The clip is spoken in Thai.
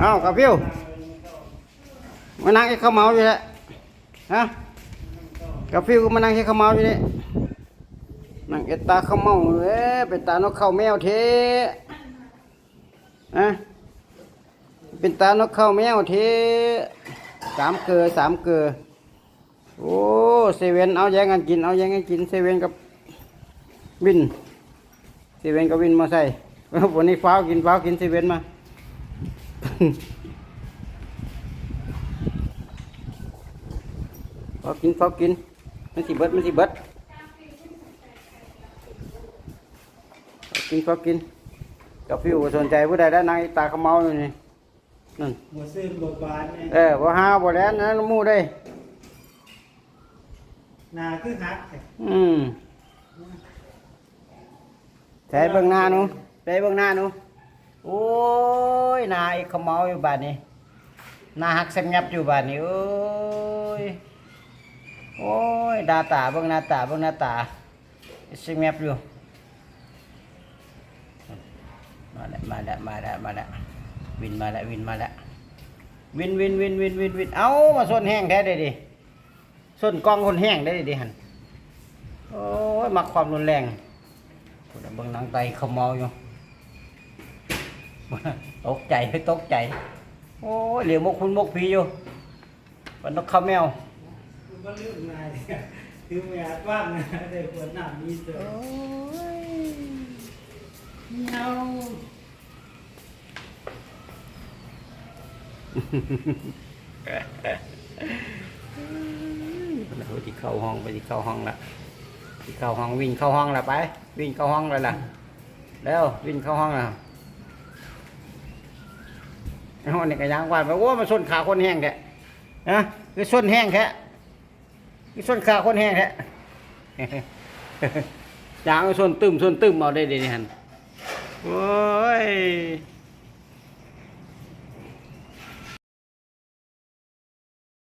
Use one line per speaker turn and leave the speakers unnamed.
เอากับพิวมานั่งให้ข้าวเมาอยู่แหละฮะกับพิวก็มานั่งให้ข้าวเมาอยู่นี่นั่งเอตาข้าวเมาเว้เป็นตานกข้าวแมวเทฮะเป็นตานกข้าวแมวเทสามเกลือสามเกลือโอ้เซเว่นเอาแย่งกันกินเอาแย่งกันกินเซเว่นกับวินเซเว่นกับวินมาใส่วันนี้ฟ้ากินฟ้ากินเซเว่นมา พอกินพอกิน มันสิเบิดมันสิเบิดพอกินพอกินกับฟิวบ่สนใจผู้ใดได้นางตาขมเมาอยู่นี่นั่น
หัวซื่อบทบาทเนี่ย
เออบ่หาบ่แลนนะหมู่ได้
หนาคือฮัก
อืมใส่เบิ่งหน้าหนูใส่เบิ่งหน้าหนู โอ้ยนาไอ้ขมเมาอยู่บ้าดนี้นาหักสงับอยู่บ้าดนี้โอ้ยโอ้ยดาตาเบิ่งหน้าตาเบิ่งหน้าตาสงับอยู่มาล้วมาล้วมาล้วมาล้ววินมาล้ววินมาล้ววินวินวินวินวินวินเอามาส้นแห้งแท้ได้ดิส้นกองคนแห้งได้ดิหันโอ้ยมักความรุนแรงพูดแล้วเบิ่งนังไตขาเมาอยู่ ตกใจตกใจ โอ้ยเหลียวมกคุณมกพีอยู่วันนกข้าวแมว
คือว่าลืมนายคือไม่อาจว่างนะแต่ปวดหน้ามีเจอเงา
เราที่เข้าห้องไปที่เข้าห้องละที่เข้าห้องวิ่งเข้าห้องละไป วิ่งเข้าห้องเลยล่ะแล้ววิ่งเข้าห้องละ เอาเนี่ยก็ยางว่าไปโอ้มาส้นขาคนแห้งแท้นะคือส้นแห้งแท้คือส้นขาคนแห้งแท้ยางส้นตึมส้นตึมเอาได้ดีนี่ฮันโอ้ย